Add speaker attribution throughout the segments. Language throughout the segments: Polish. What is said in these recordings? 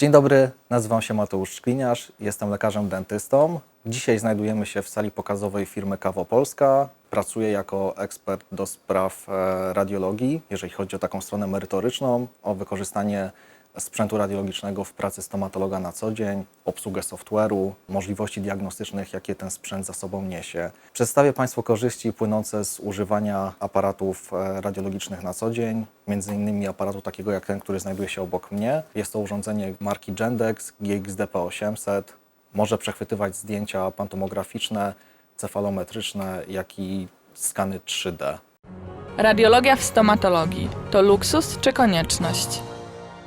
Speaker 1: Dzień dobry, nazywam się Mateusz Szkliniarz, jestem lekarzem dentystą. Dzisiaj znajdujemy się w sali pokazowej firmy Kawo Polska. Pracuję jako ekspert do spraw e, radiologii, jeżeli chodzi o taką stronę merytoryczną, o wykorzystanie sprzętu radiologicznego w pracy stomatologa na co dzień, obsługę software'u, możliwości diagnostycznych, jakie ten sprzęt za sobą niesie. Przedstawię Państwu korzyści płynące z używania aparatów e, radiologicznych na co dzień, między innymi aparatu takiego jak ten, który znajduje się obok mnie. Jest to urządzenie marki Gendex GXDP800. Może przechwytywać zdjęcia pantomograficzne, cefalometryczne, jak i skany 3D.
Speaker 2: Radiologia w stomatologii to luksus czy konieczność?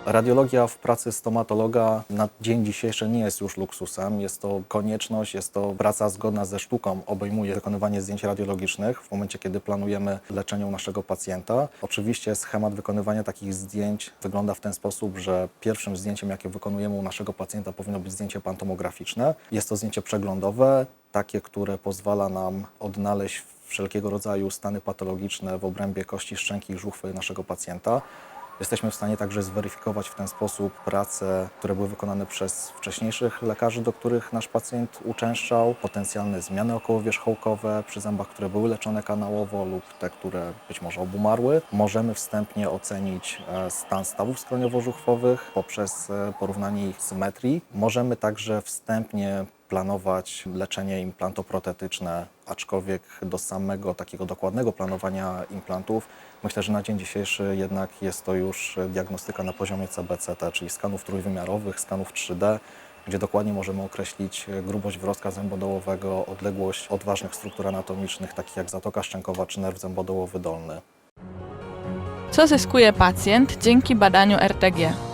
Speaker 1: Radiologia w pracy stomatologa na dzień dzisiejszy nie jest już luksusem, jest to konieczność, jest to praca zgodna ze sztuką, obejmuje wykonywanie zdjęć radiologicznych w momencie, kiedy planujemy leczenie naszego pacjenta. Oczywiście schemat wykonywania takich zdjęć wygląda w ten sposób, że pierwszym zdjęciem, jakie wykonujemy u naszego pacjenta powinno być zdjęcie pantomograficzne. Jest to zdjęcie przeglądowe, takie, które pozwala nam odnaleźć wszelkiego rodzaju stany patologiczne w obrębie kości szczęki i żuchwy naszego pacjenta. Jesteśmy w stanie także zweryfikować w ten sposób prace, które były wykonane przez wcześniejszych lekarzy, do których nasz pacjent uczęszczał, potencjalne zmiany okołowierzchołkowe przy zębach, które były leczone kanałowo lub te, które być może obumarły. Możemy wstępnie ocenić e, stan stawów skroniowo-żuchwowych poprzez e, porównanie ich symetrii. Możemy także wstępnie planować leczenie implantoprotetyczne, aczkolwiek do samego takiego dokładnego planowania implantów myślę, że na dzień dzisiejszy jednak jest to już diagnostyka na poziomie CBCT, czyli skanów trójwymiarowych, skanów 3D, gdzie dokładnie możemy określić grubość wrostka zębodołowego, odległość od ważnych struktur anatomicznych, takich jak zatoka szczękowa czy nerw zębodołowy dolny.
Speaker 2: Co zyskuje pacjent dzięki badaniu RTG?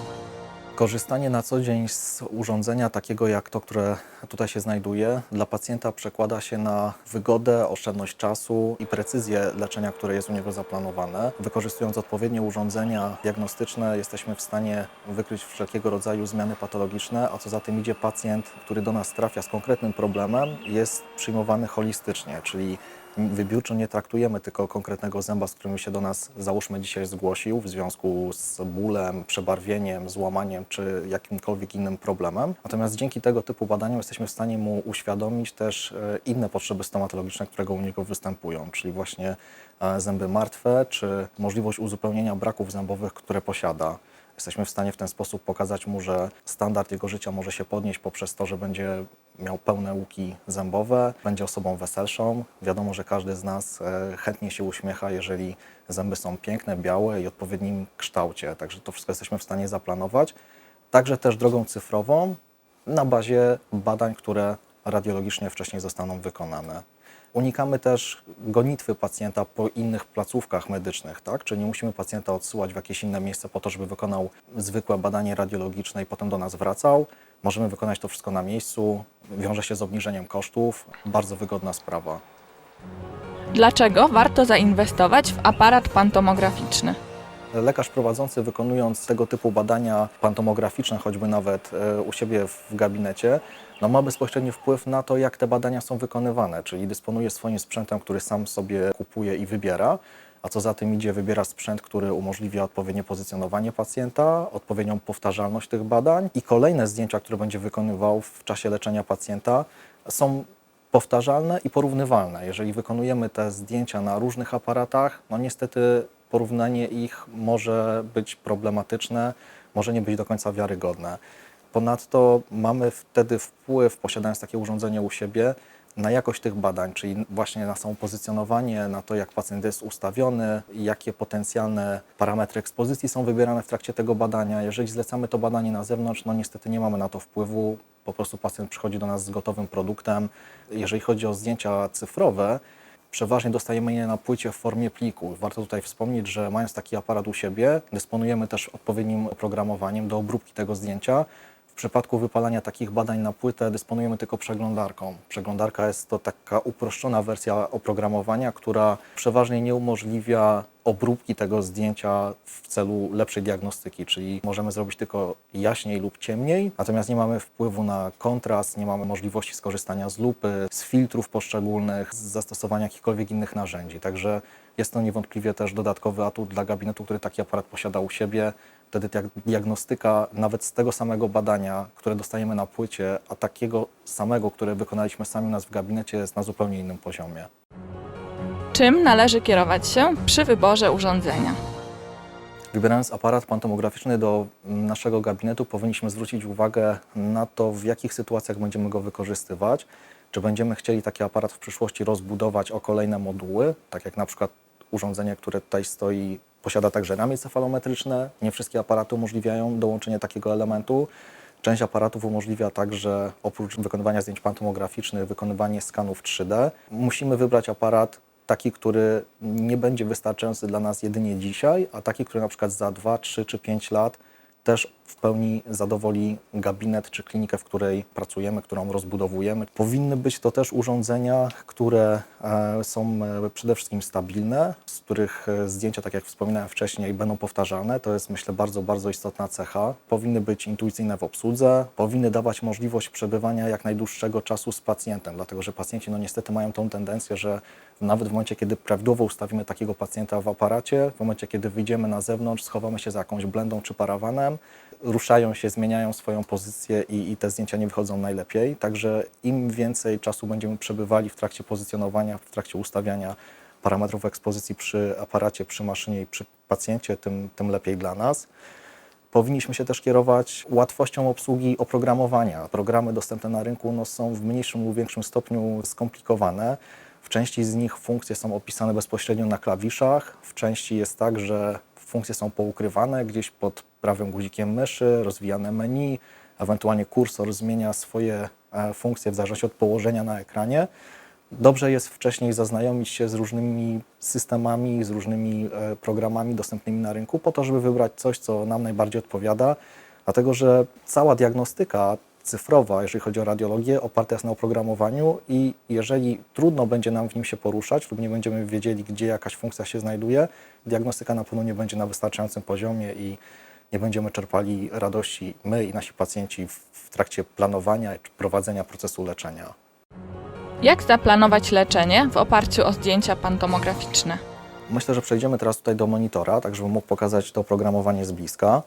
Speaker 1: Korzystanie na co dzień z urządzenia takiego jak to, które tutaj się znajduje, dla pacjenta przekłada się na wygodę, oszczędność czasu i precyzję leczenia, które jest u niego zaplanowane. Wykorzystując odpowiednie urządzenia diagnostyczne, jesteśmy w stanie wykryć wszelkiego rodzaju zmiany patologiczne, a co za tym idzie, pacjent, który do nas trafia z konkretnym problemem, jest przyjmowany holistycznie, czyli wybiórczo nie traktujemy tylko konkretnego zęba, z którym się do nas, załóżmy, dzisiaj zgłosił w związku z bólem, przebarwieniem, złamaniem czy jakimkolwiek innym problemem. Natomiast dzięki tego typu badaniom jesteśmy w stanie mu uświadomić też e, inne potrzeby stomatologiczne, które u niego występują, czyli właśnie e, zęby martwe, czy możliwość uzupełnienia braków zębowych, które posiada. Jesteśmy w stanie w ten sposób pokazać mu, że standard jego życia może się podnieść poprzez to, że będzie miał pełne łuki zębowe, będzie osobą weselszą. Wiadomo, że każdy z nas e, chętnie się uśmiecha, jeżeli zęby są piękne, białe i odpowiednim kształcie. Także to wszystko jesteśmy w stanie zaplanować. Także też drogą cyfrową na bazie badań, które radiologicznie wcześniej zostaną wykonane. Unikamy też gonitwy pacjenta po innych placówkach medycznych, tak? Czyli nie musimy pacjenta odsyłać w jakieś inne miejsce po to, żeby wykonał zwykłe badanie radiologiczne i potem do nas wracał. Możemy wykonać to wszystko na miejscu, wiąże się z obniżeniem kosztów, bardzo wygodna sprawa.
Speaker 2: Dlaczego warto zainwestować w aparat pantomograficzny?
Speaker 1: Lekarz prowadzący wykonując tego typu badania pantomograficzne, choćby nawet e, u siebie w gabinecie, no ma bezpośredni wpływ na to, jak te badania są wykonywane, czyli dysponuje swoim sprzętem, który sam sobie kupuje i wybiera, a co za tym idzie, wybiera sprzęt, który umożliwia odpowiednie pozycjonowanie pacjenta, odpowiednią powtarzalność tych badań i kolejne zdjęcia, które będzie wykonywał w czasie leczenia pacjenta, są powtarzalne i porównywalne. Jeżeli wykonujemy te zdjęcia na różnych aparatach, no niestety porównanie ich może być problematyczne, może nie być do końca wiarygodne. Ponadto mamy wtedy wpływ, posiadając takie urządzenie u siebie, na jakość tych badań, czyli właśnie na samo pozycjonowanie, na to, jak pacjent jest ustawiony, jakie potencjalne parametry ekspozycji są wybierane w trakcie tego badania. Jeżeli zlecamy to badanie na zewnątrz, no niestety nie mamy na to wpływu, po prostu pacjent przychodzi do nas z gotowym produktem. Jeżeli chodzi o zdjęcia cyfrowe, Przeważnie dostajemy je na płycie w formie pliku. Warto tutaj wspomnieć, że mając taki aparat u siebie, dysponujemy też odpowiednim oprogramowaniem do obróbki tego zdjęcia. W przypadku wypalania takich badań na płytę dysponujemy tylko przeglądarką. Przeglądarka jest to taka uproszczona wersja oprogramowania, która przeważnie nie umożliwia obróbki tego zdjęcia w celu lepszej diagnostyki, czyli możemy zrobić tylko jaśniej lub ciemniej, natomiast nie mamy wpływu na kontrast, nie mamy możliwości skorzystania z lupy, z filtrów poszczególnych, z zastosowania jakichkolwiek innych narzędzi. Także jest to niewątpliwie też dodatkowy atut dla gabinetu, który taki aparat posiada u siebie, Wtedy diag- diagnostyka nawet z tego samego badania, które dostajemy na płycie, a takiego samego, które wykonaliśmy sami u nas w gabinecie, jest na zupełnie innym poziomie.
Speaker 2: Czym należy kierować się przy wyborze urządzenia?
Speaker 1: Wybierając aparat pantomograficzny do naszego gabinetu, powinniśmy zwrócić uwagę na to, w jakich sytuacjach będziemy go wykorzystywać. Czy będziemy chcieli taki aparat w przyszłości rozbudować o kolejne moduły, tak jak na przykład urządzenie, które tutaj stoi, posiada także ramię cefalometryczne. Nie wszystkie aparaty umożliwiają dołączenie takiego elementu. Część aparatów umożliwia także oprócz wykonywania zdjęć pantomograficznych, wykonywanie skanów 3D. Musimy wybrać aparat taki, który nie będzie wystarczający dla nas jedynie dzisiaj, a taki, który na przykład za 2, 3 czy 5 lat też w pełni zadowoli gabinet czy klinikę, w której pracujemy, którą rozbudowujemy. Powinny być to też urządzenia, które e, są e, przede wszystkim stabilne, z których e, zdjęcia, tak jak wspominałem wcześniej, będą powtarzalne. To jest myślę bardzo, bardzo istotna cecha. Powinny być intuicyjne w obsłudze, powinny dawać możliwość przebywania jak najdłuższego czasu z pacjentem, dlatego że pacjenci no niestety mają tą tendencję, że nawet w momencie, kiedy prawidłowo ustawimy takiego pacjenta w aparacie, w momencie, kiedy wyjdziemy na zewnątrz, schowamy się za jakąś blendą czy parawanem, ruszają się, zmieniają swoją pozycję i, i te zdjęcia nie wychodzą najlepiej. Także im więcej czasu będziemy przebywali w trakcie pozycjonowania, w trakcie ustawiania parametrów ekspozycji przy aparacie, przy maszynie i przy pacjencie, tym, tym lepiej dla nas. Powinniśmy się też kierować łatwością obsługi oprogramowania. Programy dostępne na rynku no, są w mniejszym lub większym stopniu skomplikowane. W części z nich funkcje są opisane bezpośrednio na klawiszach, w części jest tak, że funkcje są poukrywane gdzieś pod prawym guzikiem myszy, rozwijane menu, ewentualnie kursor zmienia swoje e, funkcje w zależności od położenia na ekranie. Dobrze jest wcześniej zaznajomić się z różnymi systemami, z różnymi e, programami dostępnymi na rynku, po to, żeby wybrać coś, co nam najbardziej odpowiada, dlatego że cała diagnostyka cyfrowa, jeżeli chodzi o radiologię, oparta jest na oprogramowaniu i jeżeli trudno będzie nam w nim się poruszać lub nie będziemy wiedzieli, gdzie jakaś funkcja się znajduje, diagnostyka na pewno nie będzie na wystarczającym poziomie i nie będziemy czerpali radości my i nasi pacjenci w, trakcie planowania czy prowadzenia procesu leczenia.
Speaker 2: Jak zaplanować leczenie w oparciu o zdjęcia pantomograficzne?
Speaker 1: Myślę, że przejdziemy teraz tutaj do monitora, tak żebym mógł pokazać to oprogramowanie z bliska.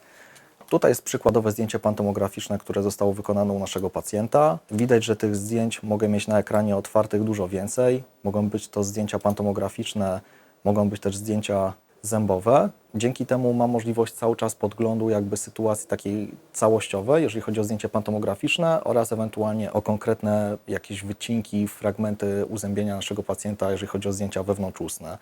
Speaker 1: Tutaj jest przykładowe zdjęcie pantomograficzne, które zostało wykonane u naszego pacjenta. Widać, że tych zdjęć mogę mieć na ekranie otwartych dużo więcej. Mogą być to zdjęcia pantomograficzne, mogą być też zdjęcia zębowe. Dzięki temu mam możliwość cały czas podglądu jakby sytuacji takiej całościowej, jeżeli chodzi o zdjęcie pantomograficzne oraz ewentualnie o konkretne jakieś wycinki, fragmenty uzębienia naszego pacjenta, jeżeli chodzi o zdjęcia wewnątrzustne.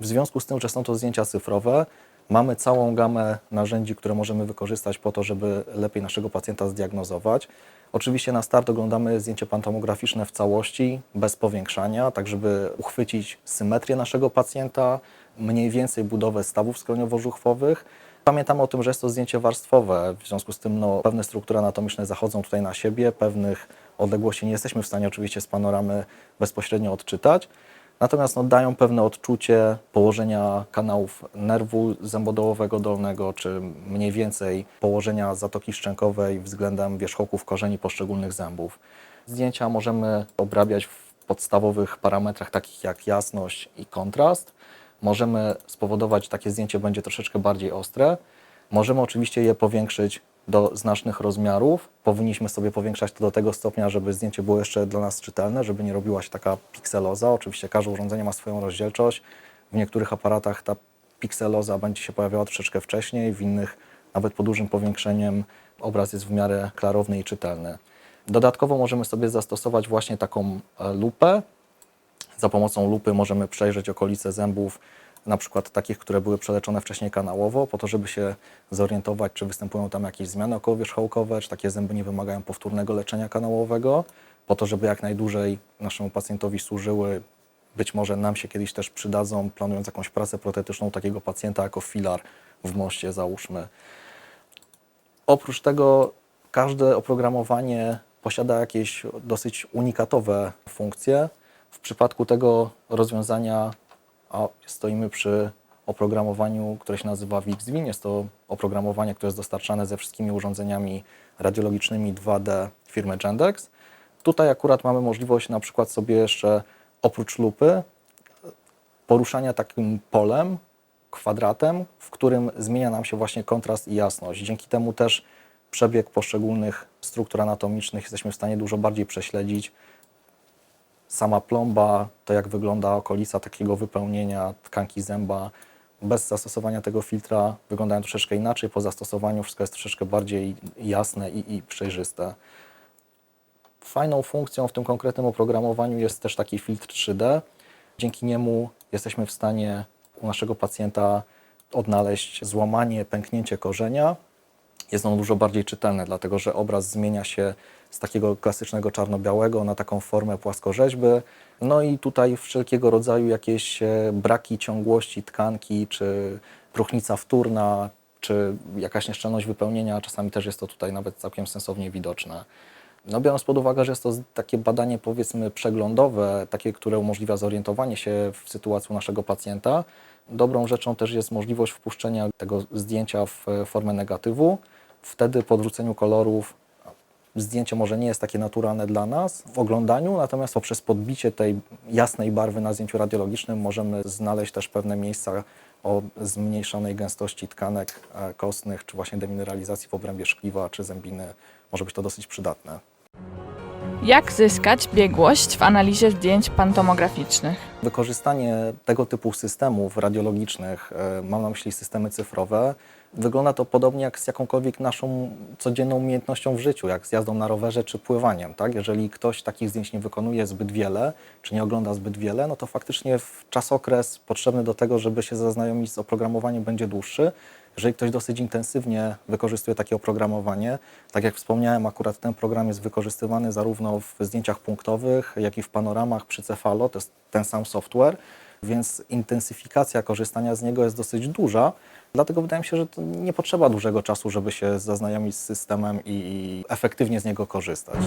Speaker 1: W związku z tym, że są to zdjęcia cyfrowe, mamy całą gamę narzędzi, które możemy wykorzystać po to, żeby lepiej naszego pacjenta zdiagnozować. Oczywiście na start oglądamy zdjęcie pantomograficzne w całości, bez powiększania, tak żeby uchwycić symetrię naszego pacjenta, mniej więcej budowę stawów skroniowo-żuchwowych. Pamiętamy o tym, że jest to zdjęcie warstwowe, w związku z tym no, pewne struktury anatomiczne zachodzą tutaj na siebie, pewnych odległości nie jesteśmy w stanie oczywiście z panoramy bezpośrednio odczytać. Natomiast no, dają pewne odczucie położenia kanałów nerwu zębodołowego dolnego, czy mniej więcej położenia zatoki szczękowej względem wierzchołków korzeni poszczególnych zębów. Zdjęcia możemy obrabiać w podstawowych parametrach takich jak jasność i kontrast. Możemy spowodować, że takie zdjęcie będzie troszeczkę bardziej ostre. Możemy oczywiście je powiększyć do znacznych rozmiarów. Powinniśmy sobie powiększać to do tego stopnia, żeby zdjęcie było jeszcze dla nas czytelne, żeby nie robiła się taka pikseloza. Oczywiście każde urządzenie ma swoją rozdzielczość. W niektórych aparatach ta pikseloza będzie się pojawiała troszeczkę wcześniej, w innych nawet po dużym powiększeniem obraz jest w miarę klarowny i czytelny. Dodatkowo możemy sobie zastosować właśnie taką e, lupę, za pomocą lupy możemy przejrzeć okolice zębów, na przykład takich, które były przeleczone wcześniej kanałowo, po to, żeby się zorientować, czy występują tam jakieś zmiany okołowierzchołkowe, czy takie zęby nie wymagają powtórnego leczenia kanałowego, po to, żeby jak najdłużej naszemu pacjentowi służyły. Być może nam się kiedyś też przydadzą, planując jakąś pracę protetyczną takiego pacjenta jako filar w moście, załóżmy. Oprócz tego każde oprogramowanie posiada jakieś dosyć unikatowe funkcje. W przypadku tego rozwiązania a stoimy przy oprogramowaniu, które się nazywa VixWin. Jest to oprogramowanie, które jest dostarczane ze wszystkimi urządzeniami radiologicznymi 2D firmy Gendex. Tutaj akurat mamy możliwość na przykład sobie jeszcze oprócz lupy poruszania takim polem kwadratem, w którym zmienia nam się właśnie kontrast i jasność. Dzięki temu też przebieg poszczególnych struktur anatomicznych jesteśmy w stanie dużo bardziej prześledzić. Sama plomba, to jak wygląda okolica takiego wypełnienia tkanki zęba, bez zastosowania tego filtra wyglądają troszeczkę inaczej. Po zastosowaniu wszystko jest troszeczkę bardziej jasne i, i przejrzyste. Fajną funkcją w tym konkretnym oprogramowaniu jest też taki filtr 3D. Dzięki niemu jesteśmy w stanie u naszego pacjenta odnaleźć złamanie, pęknięcie korzenia. Jest ono dużo bardziej czytelne, dlatego że obraz zmienia się z takiego klasycznego czarno-białego na taką formę płaskorzeźby. No i tutaj wszelkiego rodzaju jakieś e, braki ciągłości tkanki, czy próchnica wtórna, czy jakaś nieszczelność wypełnienia, czasami też jest to tutaj nawet całkiem sensownie widoczne. No biorąc pod uwagę, że jest to takie badanie powiedzmy przeglądowe, takie, które umożliwia zorientowanie się w sytuacji naszego pacjenta, dobrą rzeczą też jest możliwość wpuszczenia tego zdjęcia w e, formę negatywu. Wtedy po odwróceniu kolorów zdjęcie może nie jest takie naturalne dla nas w oglądaniu, natomiast poprzez podbicie tej jasnej barwy na zdjęciu radiologicznym możemy znaleźć też pewne miejsca o zmniejszonej gęstości tkanek e, kostnych, czy właśnie demineralizacji w obrębie szkliwa czy zębiny. Może być to dosyć przydatne.
Speaker 2: Jak zyskać biegłość w analizie zdjęć pantomograficznych?
Speaker 1: Wykorzystanie tego typu systemów radiologicznych, e, mam na myśli systemy cyfrowe, wygląda to podobnie jak z jakąkolwiek naszą codzienną umiejętnością w życiu, jak z jazdą na rowerze czy pływaniem. Tak? Jeżeli ktoś takich zdjęć nie wykonuje zbyt wiele, czy nie ogląda zbyt wiele, no to faktycznie w czasokres potrzebny do tego, żeby się zaznajomić z oprogramowaniem będzie dłuższy. Jeżeli ktoś dosyć intensywnie wykorzystuje takie oprogramowanie, tak jak wspomniałem, akurat ten program jest wykorzystywany zarówno w zdjęciach punktowych, jak i w panoramach przy Cefalo, to jest ten sam software, więc intensyfikacja korzystania z niego jest dosyć duża. Dlatego wydaje mi się, że nie potrzeba dużego czasu, żeby się zaznajomić z systemem i efektywnie z niego korzystać.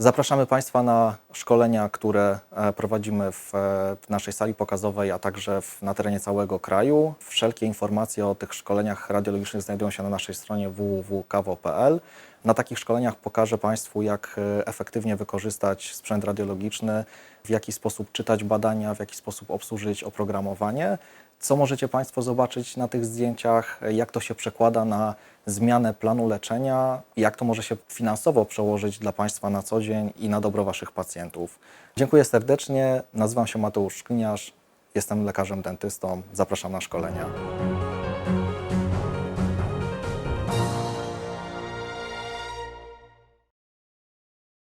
Speaker 1: Zapraszamy Państwa na szkolenia, które e, prowadzimy w, e, w naszej sali pokazowej, a także na terenie całego kraju. Wszelkie informacje o tych szkoleniach radiologicznych znajdują się na naszej stronie www.kawo.pl. Na takich szkoleniach pokażę Państwu, jak e, efektywnie wykorzystać sprzęt radiologiczny, w jaki sposób czytać badania, w jaki sposób obsłużyć oprogramowanie. Co możecie Państwo zobaczyć na tych zdjęciach, jak to się przekłada na zmianę planu leczenia, jak to może się finansowo przełożyć dla Państwa na co dzień i na dobro Waszych pacjentów. Dziękuję serdecznie, nazywam się Mateusz Szkliniarz, jestem lekarzem dentystą, zapraszam na szkolenia.